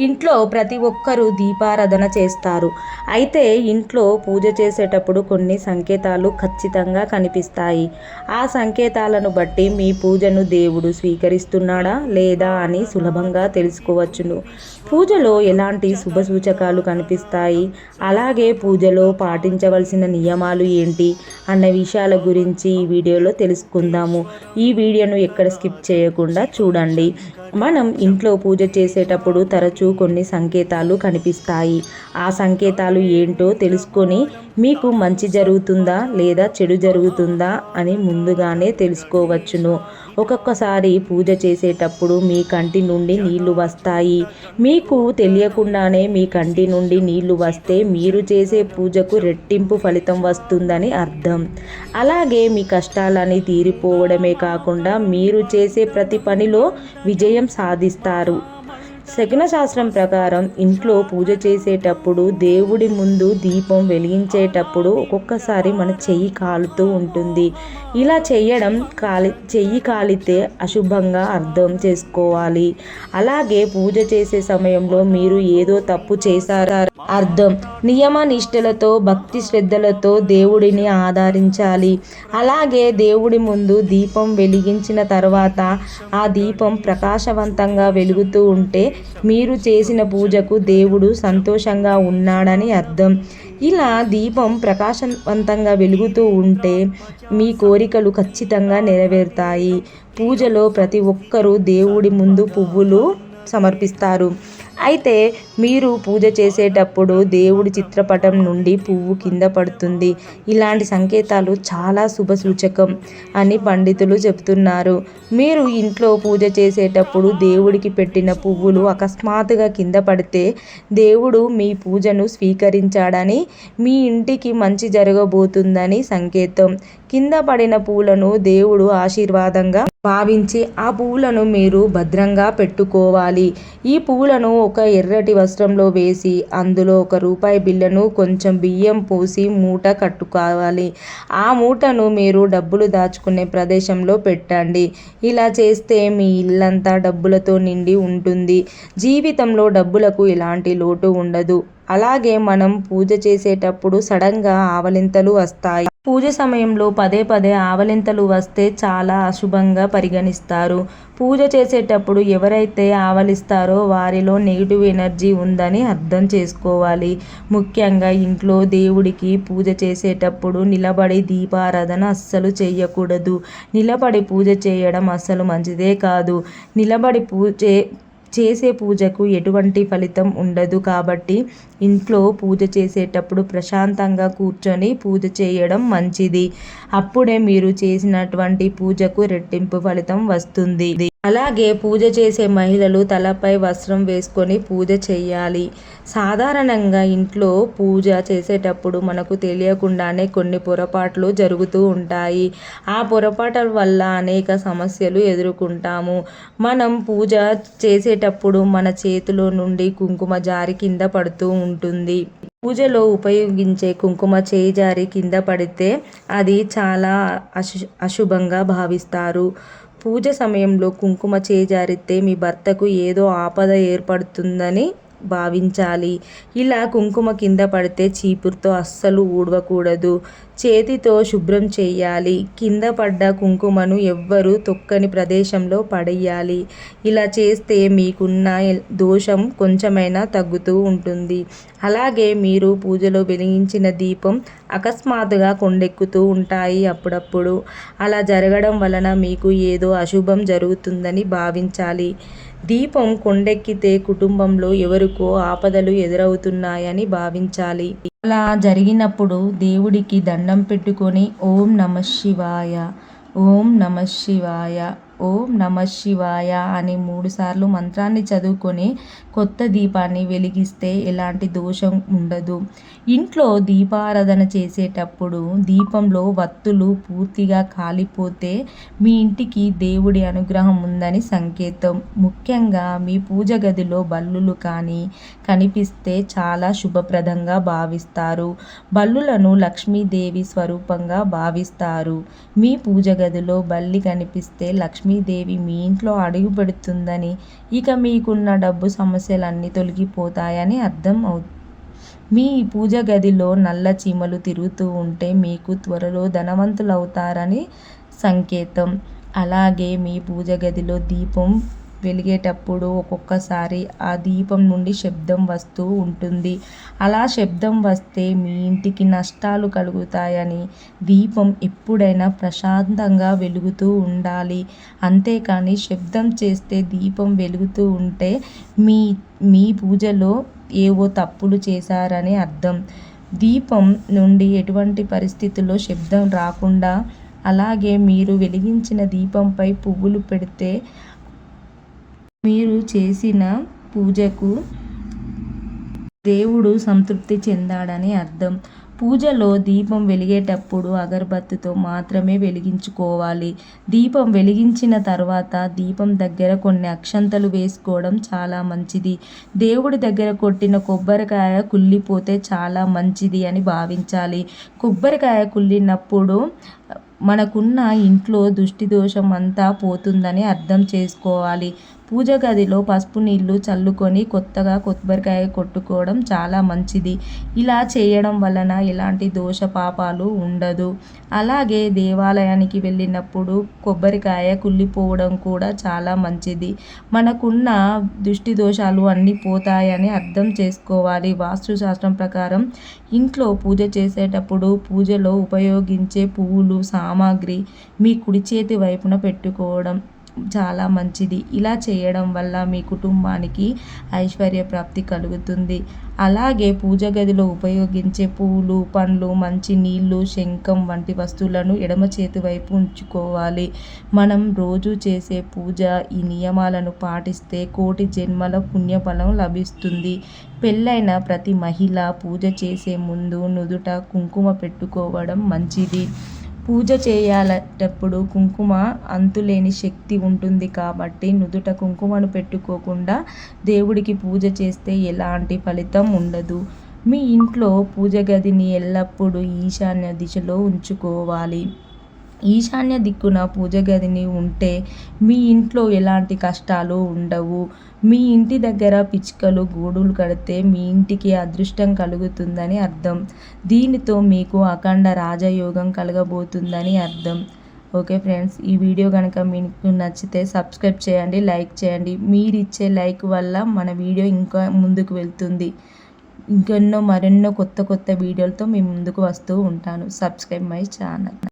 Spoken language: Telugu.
ఇంట్లో ప్రతి ఒక్కరూ దీపారాధన చేస్తారు. అయితే ఇంట్లో పూజ చేసేటప్పుడు కొన్ని సంకేతాలు ఖచ్చితంగా కనిపిస్తాయి. ఆ సంకేతాలను బట్టి మీ పూజను దేవుడు స్వీకరిస్తున్నాడా లేదా అని సులభంగా తెలుసుకోవచ్చును. పూజలో ఎలాంటి శుభ సూచకాలు కనిపిస్తాయి? అలాగే పూజలో పాటించవలసిన నియమాలు ఏంటి? అన్న విషయాల గురించి ఈ వీడియోలో తెలుసుకుందాము. ఈ వీడియోను ఎక్కడ స్కిప్ చేయకుండా చూడండి. మనం ఇంట్లో పూజ చేసేటప్పుడు తరచూ కొన్ని సంకేతాలు కనిపిస్తాయి. ఆ సంకేతాలు ఏంటో తెలుసుకొని మీకు మంచి జరుగుతుందా లేదా చెడు జరుగుతుందా అని ముందుగానే తెలుసుకోవచ్చును. ఒక్కొక్కసారి పూజ చేసేటప్పుడు మీ కంటి నుండి నీళ్ళు వస్తాయి. మీకు తెలియకుండానే మీ కంటి నుండి నీళ్ళు వస్తే మీరు చేసే పూజకు రెట్టింపు ఫలితం వస్తుందని అర్థం. అలాగే మీ కష్టాలని తీరిపోవడమే కాకుండా మీరు చేసే ప్రతి పనిలో విజయం సాధిస్తారు. శకున శాస్త్రం ప్రకారం ఇంట్లో పూజ చేసేటప్పుడు దేవుడి ముందు దీపం వెలిగించేటప్పుడు ఒక్కొక్కసారి మన చెయ్యి కాలుతూ ఉంటుంది. ఇలా చేయడం కాలి చెయ్యి కాలితే అశుభంగా అర్థం చేసుకోవాలి. అలాగే పూజ చేసే సమయంలో మీరు ఏదో తప్పు చేశారా. అర్థం నియమ నిష్టలతో భక్తి శ్రద్ధలతో దేవుడిని ఆదరించాలి. అలాగే దేవుడి ముందు దీపం వెలిగించిన తర్వాత ఆ దీపం ప్రకాశవంతంగా వెలుగుతూ ఉంటే మీరు చేసిన పూజకు దేవుడు సంతోషంగా ఉన్నాడని అర్థం. ఇలా దీపం ప్రకాశవంతంగా వెలుగుతూ ఉంటే మీ కోరికలు ఖచ్చితంగా నెరవేరుతాయి. పూజలో ప్రతి ఒక్కరూ దేవుడి ముందు పువ్వులు సమర్పిస్తారు. అయితే మీరు పూజ చేసేటప్పుడు దేవుడి చిత్రపటం నుండి పువ్వు కింద పడుతుంది. ఇలాంటి సంకేతాలు చాలా శుభ సూచకం అని పండితులు చెప్తున్నారు మీరు ఇంట్లో పూజ చేసేటప్పుడు దేవుడికి పెట్టిన పువ్వులు అకస్మాత్తుగా కింద పడితే దేవుడు మీ పూజను స్వీకరించాడని మీ ఇంటికి మంచి జరగబోతుందని సంకేతం. కింద పడిన పూలను దేవుడు ఆశీర్వాదంగా భావించి ఆ పువ్వులను మీరు భద్రంగా పెట్టుకోవాలి. ఈ పువ్వులను ఒక ఎర్రటి వస్త్రంలో వేసి అందులో ఒక రూపాయి బిళ్ళను కొంచెం బియ్యం పోసి మూట కట్టుకోవాలి. ఆ మూటను మీరు డబ్బులు దాచుకునే ప్రదేశంలో పెట్టండి. ఇలా చేస్తే మీ ఇల్లంతా డబ్బులతో నిండి ఉంటుంది. జీవితంలో డబ్బులకు ఎలాంటి లోటు ఉండదు. అలాగే మనం పూజ చేసేటప్పుడు సడన్గా ఆవలింతలు వస్తాయి. పూజ సమయంలో పదే పదే ఆవలింతలు వస్తే చాలా అశుభంగా పరిగణిస్తారు. పూజ చేసేటప్పుడు ఎవరైతే ఆవలిస్తారో వారిలో నెగిటివ్ ఎనర్జీ ఉందని అర్థం చేసుకోవాలి. ముఖ్యంగా ఇంట్లో దేవుడికి పూజ చేసేటప్పుడు నిలబడి దీపారాధన అస్సలు చేయకూడదు. నిలబడి పూజ చేయడం అస్సలు మంచిదే కాదు. నిలబడి పూజ చేసే పూజకు ఎటువంటి ఫలితం ఉండదు కాబట్టి ఇంట్లో పూజ చేసేటప్పుడు ప్రశాంతంగా కూర్చొని పూజ చేయడం మంచిది. అప్పుడే మీరు చేసినటువంటి పూజకు రెట్టింపు ఫలితం వస్తుంది. అలాగే పూజ చేసే మహిళలు తలపై వస్త్రం వేసుకొని పూజ చేయాలి. సాధారణంగా ఇంట్లో పూజ చేసేటప్పుడు మనకు తెలియకుండానే కొన్ని పొరపాట్లు జరుగుతూ ఉంటాయి. ఆ పొరపాట్ల వల్ల అనేక సమస్యలు ఎదుర్కొంటాము. మనం పూజ చేసేటప్పుడు మన చేతిలో నుండి కుంకుమ జారి కింద పడుతూ ఉంటుంది. పూజలో ఉపయోగించే కుంకుమ చేయి జారి కింద పడితే అది చాలా అశు అశుభంగా భావిస్తారు. పూజ సమయంలో కుంకుమ చేజారితే మీ భర్తకు ఏదో ఆపద ఏర్పడుతుందని భావించాలి. ఇలా కుంకుమ కింద పడితే చీపురుతో అస్సలు ఊడవకూడదు. చేతితో శుభ్రం చేయాలి. కింద పడ్డ కుంకుమను ఎవ్వరూ తొక్కని ప్రదేశంలో పడేయాలి. ఇలా చేస్తే మీకున్న దోషం కొంచెమైనా తగ్గుతూ ఉంటుంది. అలాగే మీరు పూజలో వెలిగించిన దీపం అకస్మాత్తుగా కొండెక్కుతూ ఉంటాయి అప్పుడప్పుడు. అలా జరగడం వలన మీకు ఏదో అశుభం జరుగుతుందని భావించాలి. దీపం కొండెక్కితే కుటుంబంలో ఎవరికో ఆపదలు ఎదురవుతున్నాయని భావించాలి. అలా జరిగినప్పుడు దేవుడికి దండం పెట్టుకొని ఓం నమ శివాయ ఓం నమ శివాయ. ఓం నమ శివాయ అని మూడుసార్లు మంత్రాన్ని చదువుకొని కొత్త దీపాన్ని వెలిగిస్తే ఎలాంటి దోషం ఉండదు. ఇంట్లో దీపారాధన చేసేటప్పుడు దీపంలో వత్తులు పూర్తిగా కాలిపోతే మీ ఇంటికి దేవుడి అనుగ్రహం ఉందని సంకేతం. ముఖ్యంగా మీ పూజ గదిలో బల్లులు కానీ కనిపిస్తే చాలా శుభప్రదంగా భావిస్తారు. బల్లులను లక్ష్మీదేవి స్వరూపంగా భావిస్తారు. మీ పూజ గదిలో బల్లి కనిపిస్తే లక్ష్మీ లక్ష్మీదేవి మీ ఇంట్లో అడుగు పెడుతుందని ఇక మీకున్న డబ్బు సమస్యలన్నీ తొలగిపోతాయని అర్థం అవు మీ పూజ గదిలో నల్ల చీమలు తిరుగుతూ ఉంటే మీకు త్వరలో ధనవంతులవుతారని సంకేతం. అలాగే మీ పూజ గదిలో దీపం వెలిగేటప్పుడు ఒక్కొక్కసారి ఆ దీపం నుండి శబ్దం వస్తూ ఉంటుంది. అలా శబ్దం వస్తే మీ ఇంటికి నష్టాలు కలుగుతాయని దీపం ఎప్పుడైనా ప్రశాంతంగా వెలుగుతూ ఉండాలి. అంతేకాని శబ్దం చేస్తే దీపం వెలుగుతూ ఉంటే మీ మీ పూజలో ఏవో తప్పులు చేశారని అర్థం. దీపం నుండి ఎటువంటి పరిస్థితుల్లో శబ్దం రాకుండా అలాగే మీరు వెలిగించిన దీపంపై పువ్వులు పెడితే మీరు చేసిన పూజకు దేవుడు సంతృప్తి చెందాడని అర్థం. పూజలో దీపం వెలిగేటప్పుడు అగరబత్తితో మాత్రమే వెలిగించుకోవాలి. దీపం వెలిగించిన తర్వాత దీపం దగ్గర కొన్ని అక్షంతలు వేసుకోవడం చాలా మంచిది. దేవుడి దగ్గర కొట్టిన కొబ్బరికాయ కుళ్ళిపోతే చాలా మంచిది అని భావించాలి. కొబ్బరికాయ కుళ్ళినప్పుడు మనకున్న ఇంట్లో దుష్టి దోషం అంతా పోతుందని అర్థం చేసుకోవాలి. పూజ గదిలో పసుపు నీళ్ళు చల్లుకొని కొత్తగా కొబ్బరికాయ కొట్టుకోవడం చాలా మంచిది. ఇలా చేయడం వలన ఎలాంటి దోష పాపాలు ఉండదు. అలాగే దేవాలయానికి వెళ్ళినప్పుడు కొబ్బరికాయ కుళ్ళిపోవడం కూడా చాలా మంచిది. మనకున్న దృష్టి దోషాలు అన్నీ పోతాయని అర్థం చేసుకోవాలి. వాస్తుశాస్త్రం ప్రకారం ఇంట్లో పూజ చేసేటప్పుడు పూజలో ఉపయోగించే పువ్వులు సా సామాగ్రి మీ కుడి చేతి వైపున పెట్టుకోవడం చాలా మంచిది. ఇలా చేయడం వల్ల మీ కుటుంబానికి ఐశ్వర్య ప్రాప్తి కలుగుతుంది. అలాగే పూజ గదిలో ఉపయోగించే పూలు పండ్లు మంచి నీళ్ళు శంఖం వంటి వస్తువులను ఎడమ చేతి వైపు ఉంచుకోవాలి. మనం రోజు చేసే పూజ ఈ నియమాలను పాటిస్తే కోటి జన్మల పుణ్యఫలం లభిస్తుంది. పెళ్ళైన ప్రతి మహిళ పూజ చేసే ముందు నుదుట కుంకుమ పెట్టుకోవడం మంచిది. పూజ చేయాలటప్పుడు కుంకుమ అంతులేని శక్తి ఉంటుంది కాబట్టి నుదుట కుంకుమను పెట్టుకోకుండా దేవుడికి పూజ చేస్తే ఎలాంటి ఫలితం ఉండదు. మీ ఇంట్లో పూజ గదిని ఎల్లప్పుడూ ఈశాన్య దిశలో ఉంచుకోవాలి. ఈశాన్య దిక్కున పూజ గదిని ఉంటే మీ ఇంట్లో ఎలాంటి కష్టాలు ఉండవు. మీ ఇంటి దగ్గర పిచ్చుకలు గూడులు కడితే మీ ఇంటికి అదృష్టం కలుగుతుందని అర్థం. దీనితో మీకు అఖండ రాజయోగం కలగబోతుందని అర్థం. ఓకే ఫ్రెండ్స్ ఈ వీడియో కనుక మీకు నచ్చితే సబ్స్క్రైబ్ చేయండి లైక్ చేయండి. మీరు ఇచ్చే లైక్ వల్ల మన వీడియో ఇంకా ముందుకు వెళ్తుంది. ఇంకెన్నో మరెన్నో కొత్త కొత్త వీడియోలతో మీ ముందుకు వస్తూ ఉంటాను. Subscribe my channel.